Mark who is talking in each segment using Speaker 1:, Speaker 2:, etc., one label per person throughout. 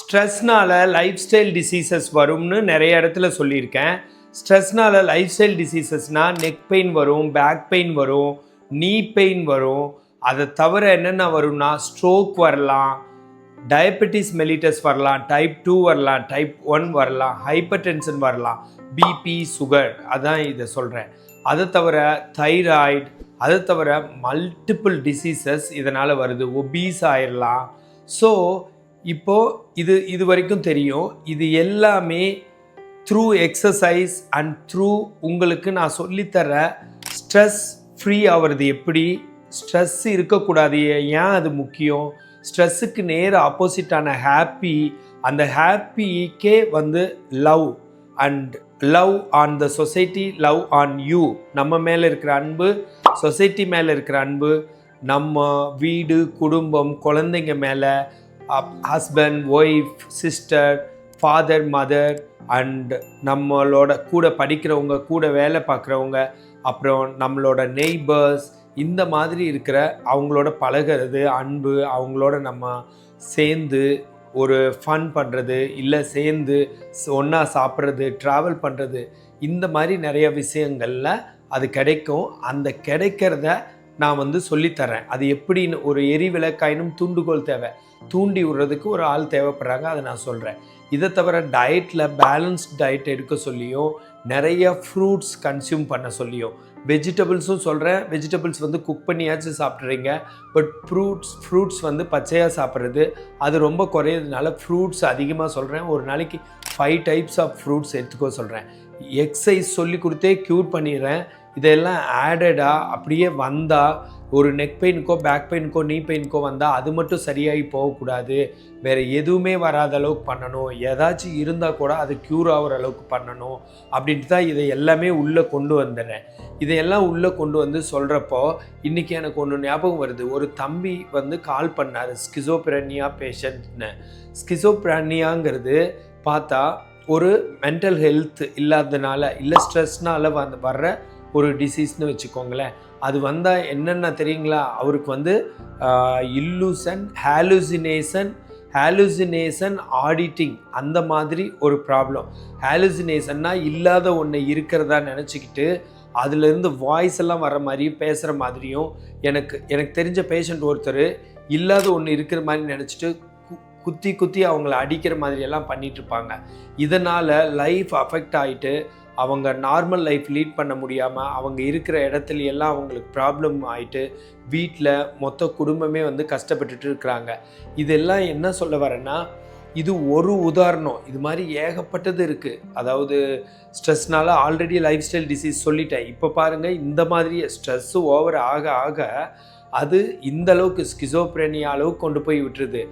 Speaker 1: ஸ்ட்ரெஸ்னால life style diseases வரும்னு நிறைய இடத்துல சொல்லியிருக்கேன். ஸ்ட்ரெஸ்னால லைஃப் ஸ்டைல் டிசீசஸ்னால் நெக் பெயின் வரும் பேக் பெயின் வரும் நீ பெயின் வரும். அதை தவிர என்னென்ன வரும்னா ஸ்ட்ரோக் வரலாம் டயபெட்டிஸ் மெலிட்டஸ் வரலாம் டைப் டூ வரலாம் டைப் ஒன் வரலாம் ஹைப்பர் டென்ஷன் வரலாம் பிபி சுகர் அதான் இதை சொல்கிறேன் அதை தவிர தைராய்டு அதை தவிர மல்டிபிள் டிசீசஸ் இதனால் வருது ஒபீஸ் ஆயிடலாம் ஸோ இப்போது இது இது வரைக்கும் தெரியும். இது எல்லாமே த்ரூ எக்ஸசைஸ் அண்ட் த்ரூ உங்களுக்கு நான் சொல்லித்தர ஸ்ட்ரெஸ் ஃப்ரீ ஆகிறது எப்படி? ஸ்ட்ரெஸ் இருக்கக்கூடாது. ஏன் அது முக்கியம்? ஸ்ட்ரெஸ்ஸுக்கு நேர ஆப்போசிட்டான ஹாப்பி அந்த ஹாப்பிக்கே வந்து love and love on the society love on you நம்ம மேலே இருக்கிற அன்பு சொசைட்டி மேலே இருக்கிற அன்பு நம்ம வீடு குடும்பம் குழந்தைங்க மேலே husband wife sister father mother and நம்மளோட கூட படிக்கிறவங்க கூட வேலை பார்க்குறவங்க அப்புறம் நம்மளோட நெய்பர்ஸ் இந்த மாதிரி இருக்கிற அவங்களோட பழகிறது அன்பு அவங்களோட நம்ம சேர்ந்து ஒரு ஃபன் பண்ணுறது இல்லை சேர்ந்து ஒன்றா சாப்பிட்றது ட்ராவல் பண்ணுறது இந்த மாதிரி நிறைய விஷயங்களில் அது கிடைக்கும். அந்த கிடைக்கிறத நான் வந்து சொல்லித்தரேன். அது எப்படின்னு ஒரு எரி விளக்காயினும் தூண்டுகோல் தேவை. தூண்டி விடுறதுக்கு ஒரு ஆள் தேவைப்படுறாங்க அதை நான் சொல்கிறேன் இதை தவிர டயட்டில் பேலன்ஸ்ட் டயட் எடுக்க சொல்லியும் நிறைய ஃப்ரூட்ஸ் கன்சியூம் பண்ண சொல்லியும் வெஜிடபிள்ஸும் சொல்கிறேன் வெஜிடபிள்ஸ் வந்து குக் பண்ணியாச்சும் சாப்பிட்றீங்க பட் ஃப்ரூட்ஸ் ஃப்ரூட்ஸ் வந்து பச்சையாக சாப்பிட்றது அது ரொம்ப குறையிறதுனால ஃப்ரூட்ஸ் அதிகமாக சொல்கிறேன் ஒரு நாளைக்கு ஃபைவ் டைப்ஸ் ஆஃப் ஃப்ரூட்ஸ் எடுத்துக்கோ சொல்கிறேன் எக்ஸசைஸ் சொல்லி கொடுத்தே க்யூர் பண்ணிடுறேன். இதெல்லாம் ஆடடாக அப்படியே வந்தால் ஒரு நெக் பெயினுக்கோ பேக் பெயினுக்கோ நீ பெயினுக்கோ வந்தால் அது மட்டும் சரியாகி போகக்கூடாது. வேறு எதுவுமே வராத அளவுக்கு பண்ணணும். ஏதாச்சும் இருந்தால் கூட அது க்யூர் ஆகிற அளவுக்கு பண்ணணும். அப்படின்ட்டு தான் இதை எல்லாமே உள்ளே கொண்டு வந்துடுறேன். இதையெல்லாம் உள்ளே கொண்டு வந்து சொல்கிறப்போ இன்றைக்கி எனக்கு ஒன்று ஞாபகம் வருது. ஒரு தம்பி வந்து கால் பண்ணார் ஸ்கிசோபிரனியா பேஷண்ட்னு ஸ்கிசோபிரானியாங்கிறது பார்த்தா ஒரு மென்டல் ஹெல்த் இல்லாததுனால இல்லை ஸ்ட்ரெஸ்னால் வந்து வர்ற ஒரு டிசீஸ்னு வச்சுக்கோங்களேன். அது வந்தால் என்னென்ன தெரியுங்களா? அவருக்கு வந்து இல்லூசன் ஹாலுசினேஷன் ஹாலுசினேஷன் ஆடிட்டிங் அந்த மாதிரி ஒரு ப்ராப்ளம் ஹாலுசினேஷன்னா இல்லாத ஒன்று இருக்கிறதா நினச்சிக்கிட்டு அதுலேருந்து வாய்ஸ் எல்லாம் வர மாதிரியும் பேசுகிற மாதிரியும் எனக்கு எனக்கு தெரிஞ்ச பேஷண்ட் ஒருத்தர் இல்லாத ஒன்று இருக்கிற மாதிரி நினச்சிட்டு குத்தி குத்தி அவங்கள அடிக்கிற மாதிரியெல்லாம் பண்ணிகிட்ருப்பாங்க இதனால் லைஃப் அஃபெக்ட் ஆகிட்டு அவங்க நார்மல் லைஃப் லீட் பண்ண முடியாமல் அவங்க இருக்கிற இடத்துல எல்லாம் அவங்களுக்கு ப்ராப்ளம் ஆகிட்டு வீட்டில் மொத்த குடும்பமே வந்து கஷ்டப்பட்டுட்டு இருக்கிறாங்க. இதெல்லாம் என்ன சொல்ல வரேன்னா இது ஒரு உதாரணம். இது மாதிரி ஏகப்பட்டது இருக்குது அதாவது ஸ்ட்ரெஸ்னால ஆல்ரெடி லைஃப் ஸ்டைல் டிசீஸ் சொல்லிட்டேன். இப்போ பாருங்கள் இந்த மாதிரி ஸ்ட்ரெஸ்ஸு ஓவர் ஆக ஆக அது இந்த அளவுக்கு ஸ்கிசோப்ரேனியா அளவுக்கு கொண்டு போய் விட்டுருது.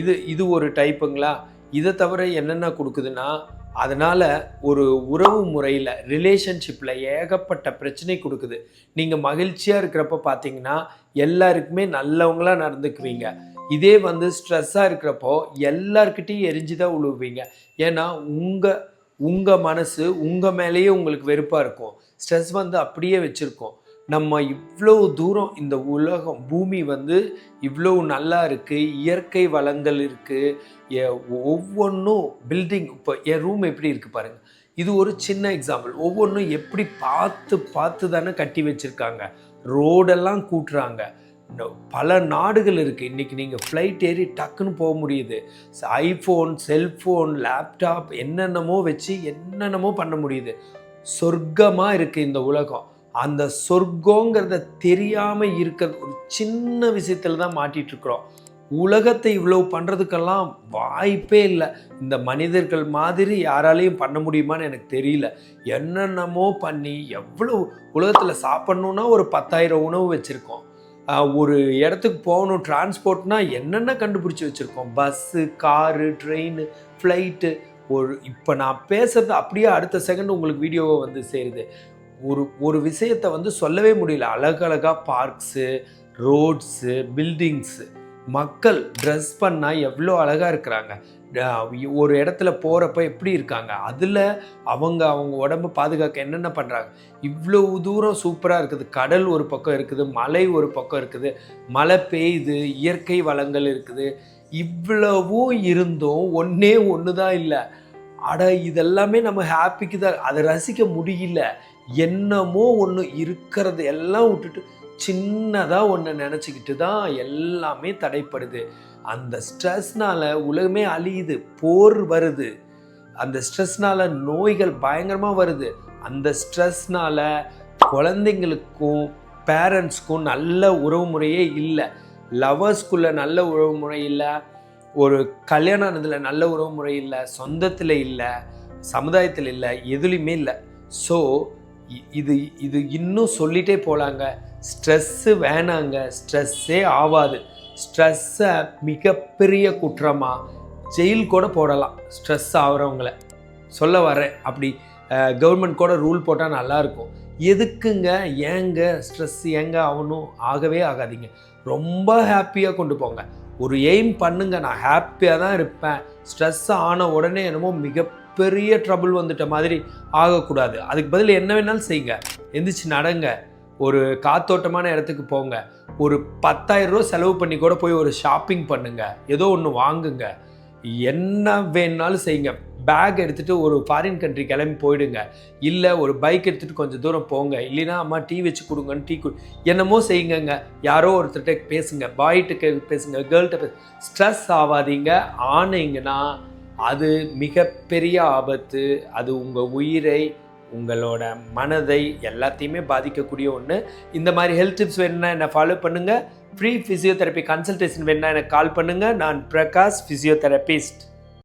Speaker 1: இது இது ஒரு டைப்புங்களா இதை தவிர என்னென்ன கொடுக்குதுன்னா அதனால் ஒரு உறவு முறையில் ரிலேஷன்ஷிப்பில் ஏகப்பட்ட பிரச்சனை கொடுக்குது. நீங்கள் மகிழ்ச்சியாக இருக்கிறப்ப பார்த்தீங்கன்னா எல்லாருக்குமே நல்லவங்களாக நடந்துக்குவீங்க. இதே வந்து ஸ்ட்ரெஸ்ஸாக இருக்கிறப்போ எல்லாருக்கிட்டையும் எரிஞ்சு தான் உழுவுவீங்க. ஏன்னா உங்கள் உங்கள் மனசு உங்கள் மேலேயே உங்களுக்கு வெறுப்பாக இருக்கும். ஸ்ட்ரெஸ் வந்து அப்படியே வச்சுருக்கோம். நம்ம இவ்வளோ தூரம் இந்த உலகம் பூமி வந்து இவ்வளோ நல்லா இருக்குது இயற்கை வளங்கள் இருக்குது ஒவ்வொன்றும் பில்டிங் இப்போ என் ரூம் எப்படி இருக்குது பாருங்கள் இது ஒரு சின்ன எக்ஸாம்பிள் ஒவ்வொன்றும் எப்படி பார்த்து பார்த்து தானே கட்டி வச்சுருக்காங்க. ரோடெல்லாம் கூட்டுறாங்க. பல நாடுகள் இருக்குது இன்றைக்கி நீங்கள் ஃப்ளைட் ஏறி டக்குன்னு போக முடியுது. ஐஃபோன் செல்ஃபோன் லேப்டாப் என்னென்னமோ வச்சு என்னென்னமோ பண்ண முடியுது. சொர்க்கமாக இருக்குது இந்த உலகம். அந்த சொர்க்கங்கிறத தெரியாமல் இருக்கிறது ஒரு சின்ன விஷயத்தில் தான் மாட்டிகிட்ருக்குறோம் உலகத்தை இவ்வளோ பண்ணுறதுக்கெல்லாம் வாய்ப்பே இல்லை. இந்த மனிதர்கள் மாதிரி யாராலையும் பண்ண முடியுமான்னு எனக்கு தெரியல. என்னென்னமோ பண்ணி எவ்வளோ உலகத்தில் சாப்பிட்ணுன்னா ஒரு பத்தாயிரம் உணவு வச்சுருக்கோம். ஒரு இடத்துக்கு போகணும் டிரான்ஸ்போர்ட்னா என்னென்ன கண்டுபிடிச்சி வச்சுருக்கோம்? பஸ்ஸு காரு ட்ரெயின் ஃப்ளைட்டு ஒரு இப்போ நான் பேசுறது அப்படியே அடுத்த செகண்ட் உங்களுக்கு வீடியோவை வந்து சேருது. ஒரு ஒரு விஷயத்தை வந்து சொல்லவே முடியல. அழகழகாக பார்க்ஸு ரோட்ஸு பில்டிங்ஸு மக்கள் ட்ரெஸ் பண்ணால் எவ்வளோ அழகாக இருக்கிறாங்க. ஒரு இடத்துல போகிறப்ப எப்படி இருக்காங்க? அதில் அவங்க அவங்க உடம்பு பாதுகாக்க என்னென்ன பண்ணுறாங்க இவ்வளோ தூரம் சூப்பராக இருக்குது. கடல் ஒரு பக்கம் இருக்குது மலை ஒரு பக்கம் இருக்குது மழை பெய்யுது இயற்கை வளங்கள் இருக்குது. இவ்வளவும் இருந்தும் ஒன்றே ஒன்று தான் இல்லை. அட இதெல்லாமே நம்ம ஹாப்பிக்கு தான். அதை ரசிக்க முடியல. என்னமோ ஒன்று இருக்கிறது எல்லாம் விட்டுட்டு சின்னதாக ஒன்று நினச்சிக்கிட்டு தான் எல்லாமே தடைப்படுது. அந்த ஸ்ட்ரெஸ்னால் உலகமே அழியுது போர் வருது. அந்த ஸ்ட்ரெஸ்னால் நோய்கள் பயங்கரமாக வருது. அந்த ஸ்ட்ரெஸ்னால் குழந்தைங்களுக்கும் பேரண்ட்ஸ்க்கும் நல்ல உறவு முறையே இல்லை. லவர்ஸ்குள்ளே நல்ல உறவு முறை இல்லை. ஒரு கல்யாணம் ஆனதில் நல்ல உறவு முறை இல்லை சொந்தத்தில் இல்லை சமுதாயத்தில் இல்லை எதுலேயுமே இல்லை. ஸோ இது இது இன்னும் சொல்லிட்டே போகலாங்க ஸ்ட்ரெஸ்ஸு வேணாங்க. ஸ்ட்ரெஸ்ஸே ஆகாது ஸ்ட்ரெஸ்ஸை மிகப்பெரிய குற்றமாக ஜெயில் கூட போடலாம். ஸ்ட்ரெஸ் ஆகிறவங்கள. சொல்ல வரேன். அப்படி கவர்மெண்ட் கூட ரூல் போட்டால் நல்லாயிருக்கும் எதுக்குங்க? ஏங்க? ஸ்ட்ரெஸ் ஏங்க ஆகணும்? ஆகவே ஆகாதீங்க. ரொம்ப ஹாப்பியாக கொண்டு போங்க. ஒரு எய்ம் பண்ணுங்க நான் ஹாப்பியாக தான் இருப்பேன். ஸ்ட்ரெஸ் ஆன உடனே என்னமோ மிகப்பெரிய ட்ரபுள் வந்துட்ட மாதிரி ஆகக்கூடாது. அதுக்கு பதில் என்ன வேணாலும் செய்யுங்க. எந்திரிச்சு நடங்க. ஒரு காத்தோட்டமான இடத்துக்கு போங்க. ஒரு பத்தாயிரம் ரூபா செலவு பண்ணி கூட போய் ஒரு ஷாப்பிங் பண்ணுங்க. ஏதோ ஒன்று வாங்குங்க. என்ன வேணாலும் செய்யுங்க. பேக் எடுத்துகிட்டு ஒரு ஃபாரின் கண்ட்ரி கிளம்பி போயிடுங்க. இல்லை ஒரு பைக் எடுத்துகிட்டு கொஞ்சம் தூரம் போங்க. இல்லைன்னா அம்மா டீ வச்சு கொடுங்கன்னு டீ கொடு என்னமோ செய்யுங்கங்க. யாரோ ஒருத்தர்கிட்ட பேசுங்க. பாய்கிட்ட பேசுங்க கேர்ள்கிட்ட பேசு ஸ்ட்ரெஸ் ஆகாதீங்க ஆனீங்கன்னா அது மிகப்பெரிய ஆபத்து. அது உங்கள் உயிரை உங்களோட மனதை எல்லாத்தையுமே பாதிக்கக்கூடிய ஒன்று இந்த மாதிரி ஹெல்த் டிப்ஸ் வேணும்னா என்னை ஃபாலோ பண்ணுங்கள் ஃப்ரீ ஃபிசியோதெரப்பி கன்சல்டேஷன் வேணும்னா எனக்கு கால் பண்ணுங்கள் நான் பிரகாஷ் ஃபிசியோதெரபிஸ்ட்